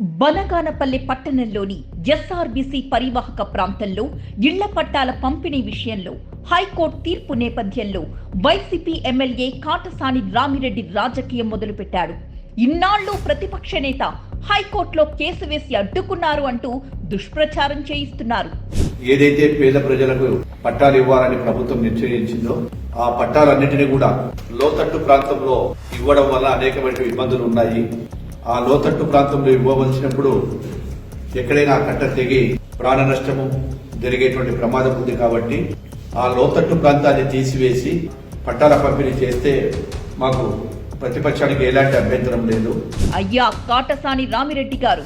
బనగానపల్లి పట్టణంలోని ఎస్ఆర్బీసీ పరివాహక ప్రాంతంలో ఇళ్ళ పట్టాల పంపిణీ విషయంలో హైకోర్టు తీర్పు నేపథ్యంలో వైసీపీ ఎమ్మెల్యే కాటసాని రామిరెడ్డి రాజకీయం మొదలుపెట్టాడు. ఇన్నాళ్ళు ప్రతిపక్ష నేత హైకోర్టులో కేసు వేసి అడ్డుకున్నారు అంటూ దుష్ప్రచారం చేయిస్తున్నారు. ఏదైతే పేద ప్రజలకు పట్టాలు ఇవ్వాలని ప్రభుత్వం నిశ్చయించిందో ఆ పట్టాలన్నింటినీ కూడా లోతట్టు ప్రాంతంలో ఇవ్వడం వల్ల అనేకమైన ఇబ్బందులు ఉన్నాయి. ఆ లోతట్టు ప్రాంతంలో ఇవ్వవలసినప్పుడు ఎక్కడైనా కట్ట తెగి ప్రాణ నష్టము జరిగేటువంటి ప్రమాదం ఉంది కాబట్టి ఆ లోతట్టు ప్రాంతాన్ని తీసివేసి పట్టాల పంపిణీ చేస్తే మాకు ప్రతిపక్షానికి ఎలాంటి అభ్యంతరం లేదు. అయ్యా కాటసాని రామిరెడ్డి గారు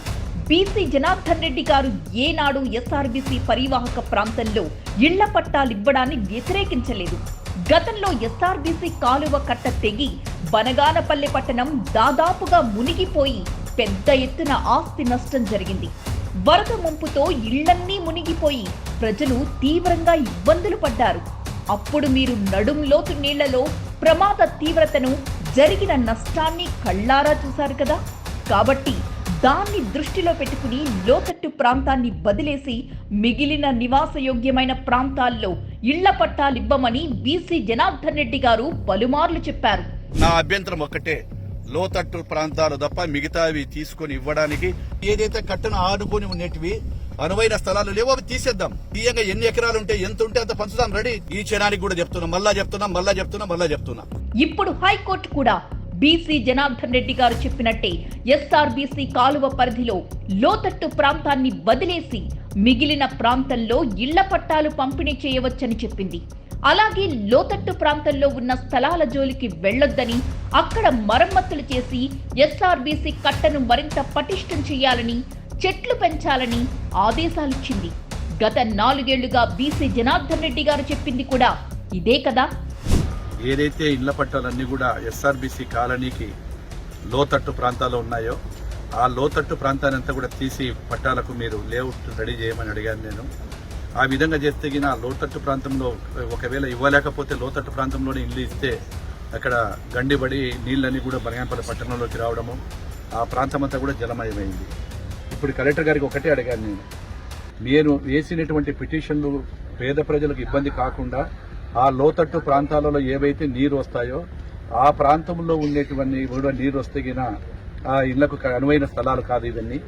బీసీ జనార్దన్ రెడ్డి గారు ఏనాడు ఎస్ఆర్బీసీ పరివాహక ప్రాంతంలో ఇళ్ళ పట్టాలివ్వడాన్ని వ్యతిరేకించలేదు. గతంలో ఎస్ఆర్బీసీ కాలువ కట్ట తెగి బనగానపల్లి పట్టణం దాదాపుగా మునిగిపోయి పెద్ద ఎత్తున ఆస్తి నష్టం జరిగింది. వరద ముంపుతో ఇళ్ళన్నీ మునిగిపోయి ప్రజలు తీవ్రంగా ఇబ్బందులు పడ్డారు. అప్పుడు మీరు నడుం లోతు నీళ్ళలో ప్రమాద తీవ్రతను జరిగిన నష్టాన్ని కళ్ళారా చూశారు కదా? కాబట్టి దాన్ని దృష్టిలో పెట్టుకుని లోతట్టు ప్రాంతాన్ని వదిలేసి మిగిలిన నివాసయోగ్యమైన ప్రాంతాల్లో ఇళ్ళ పట్టాలివ్వమని బీసీ జనార్దన్ రెడ్డి గారు పలుమార్లు చెప్పారు. నా అభ్యంతరం ఒక్కటే. లోతట్టు ప్రాంతాలు తప్ప మిగతావి తీసుకొని ఇవ్వడానికి ఏదైతే కట్టను ఆడుకొని ఉండేటివి అనువైన స్థలాలు లేవో అవి తీసేద్దాం. తీయంగా ఎన్ని ఎకరాలు ఉంటే ఎంత ఉంటే అంత పంచుదాం రెడీ. ఈ క్షణానికి కూడా చెప్తున్నా మళ్ళా చెప్తున్నా మళ్ళా చెప్తున్నా మళ్ళా చెప్తున్నా. ఇప్పుడు హైకోర్టు కూడా బీసీ జనార్దన్ రెడ్డి గారు చెప్పినట్టే ఎస్ఆర్బీసీ కాలువ పరిధిలో లోతట్టు ప్రాంతాన్ని వదిలేసి మిగిలిన ప్రాంతంలో ఇళ్ళ పట్టాలు పంపిణీ చేయవచ్చని చెప్పింది. అలాగే లోతట్టు ప్రాంతంలో ఉన్న స్థలాల జోలికి వెళ్ళొద్దని అక్కడ మరమ్మతులు చేసి ఎస్ఆర్బీసీ కట్టను మరింత పటిష్టం చేయాలని చెట్లు పెంచాలని ఆదేశాలిచ్చింది. గత నాలుగేళ్ళుగా బీసీ జనార్దన్ రెడ్డి గారు చెప్పింది కూడా ఇదే కదా. ఏదైతే ఇళ్ళ పట్టాలన్నీ కూడా ఎస్ఆర్బిసి కాలనీకి లోతట్టు ప్రాంతాల్లో ఉన్నాయో ఆ లోతట్టు ప్రాంతాన్ని అంతా కూడా తీసి పట్టాలకు మీరు లేఅవుట్ రెడీ చేయమని అడిగాను నేను. ఆ విధంగా చేస్తే గిన లోతట్టు ప్రాంతంలో ఒకవేళ ఇవ్వలేకపోతే లోతట్టు ప్రాంతంలోనే ఇల్లు ఇస్తే అక్కడ గండిబడి నీళ్ళన్నీ కూడా బనగానపల్లి పట్టణంలోకి రావడము ఆ ప్రాంతం అంతా కూడా జలమయమైంది. ఇప్పుడు కలెక్టర్ గారికి ఒకటే అడిగాను నేను. నేను వేసినటువంటి పిటిషన్లు పేద ప్రజలకు ఇబ్బంది కాకుండా ఆ లోతట్టు ప్రాంతాలలో ఏవైతే నీరు వస్తాయో ఆ ప్రాంతంలో ఉండేటువంటి కూడా నీరు వస్తగిన ఆ ఇళ్ళకు అనువైన స్థలాలు కాదు ఇవన్నీ.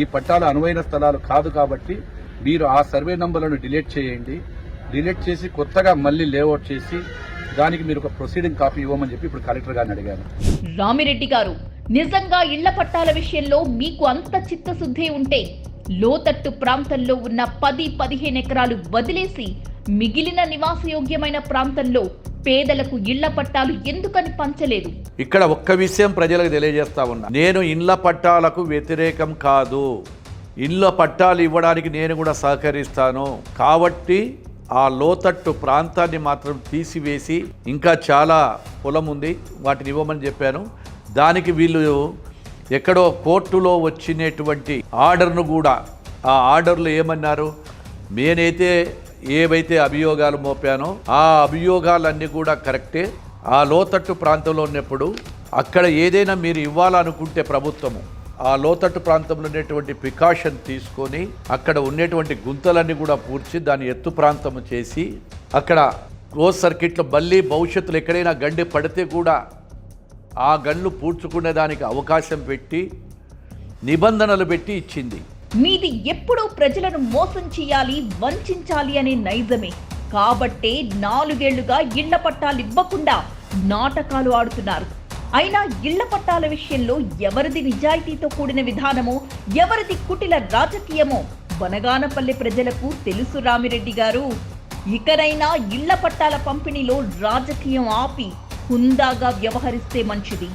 ఈ పట్టాల అనువైన స్థలాలు కాదు కాబట్టి మీరు ఆ సర్వే నంబర్లను డిలీట్ చేయండి. డిలీట్ చేసి కొత్తగా మళ్ళీ లేఅవుట్ చేసి దానికి మీరు ఒక ప్రొసీడింగ్ కాపీ ఇవ్వమని చెప్పి ఇప్పుడు కలెక్టర్ గారిని అడిగాను. రామిరెడ్డి గారు నిజంగా ఇళ్ళ పట్టాల విషయంలో మీకు అంత చిత్తశుద్ధి ఉంటే లోతట్టు ప్రాంతంలో ఉన్న పది పదిహేను ఎకరాలు వదిలేసి మిగిలిన నివాసయోగ్యమైన ప్రాంతంలో పేదలకు ఇళ్ళ పట్టాలు ఎందుకని పంచలేదు? ఇక్కడ ఒక్క విషయం ప్రజలకు తెలియజేస్తా ఉన్నా. నేను ఇళ్ళ పట్టాలకు వ్యతిరేకం కాదు. ఇళ్ళ పట్టాలు ఇవ్వడానికి నేను కూడా సహకరిస్తాను. కాబట్టి ఆ లోతట్టు ప్రాంతాన్ని మాత్రం తీసివేసి ఇంకా చాలా పొలం ఉంది. వాటిని ఇవ్వమని చెప్పాను. దానికి వీళ్ళు ఎక్కడో కోర్టులో వచ్చినటువంటి ఆర్డర్ను కూడా ఆ ఆర్డర్లు ఏమన్నారు? నేనైతే ఏవైతే అభియోగాలు మోపానో ఆ అభియోగాలన్నీ కూడా కరెక్టే. ఆ లోతట్టు ప్రాంతంలో ఉన్నప్పుడు అక్కడ ఏదైనా మీరు ఇవ్వాలనుకుంటే ప్రభుత్వము ఆ లోతట్టు ప్రాంతంలో ఉన్నటువంటి ప్రికాషన్ తీసుకొని అక్కడ ఉండేటువంటి గుంతలన్నీ కూడా పూడ్చి దాన్ని ఎత్తు ప్రాంతం చేసి అక్కడ క్లోజ్ సర్కిట్లో మళ్ళీ భవిష్యత్తులో ఎక్కడైనా గండి పడితే కూడా ఆ గండ్లు పూడ్చుకునే దానికి అవకాశం పెట్టి నిబంధనలు పెట్టి ఇచ్చింది. మీది ఎప్పుడూ ప్రజలను మోసం చేయాలి వంచాలి అనే నైజమే. కాబట్టే నాలుగేళ్ళుగా ఇళ్ళ పట్టాలు ఇవ్వకుండా నాటకాలు ఆడుతున్నారు. అయినా ఇళ్ళ పట్టాల విషయంలో ఎవరిది నిజాయితీతో కూడిన విధానమో ఎవరిది కుటిల రాజకీయమో బనగానపల్లె ప్రజలకు తెలుసు రామిరెడ్డి గారు. ఇకనైనా ఇళ్ళ పట్టాల పంపిణీలో రాజకీయం ఆపి హుందాగా వ్యవహరిస్తే మంచిది.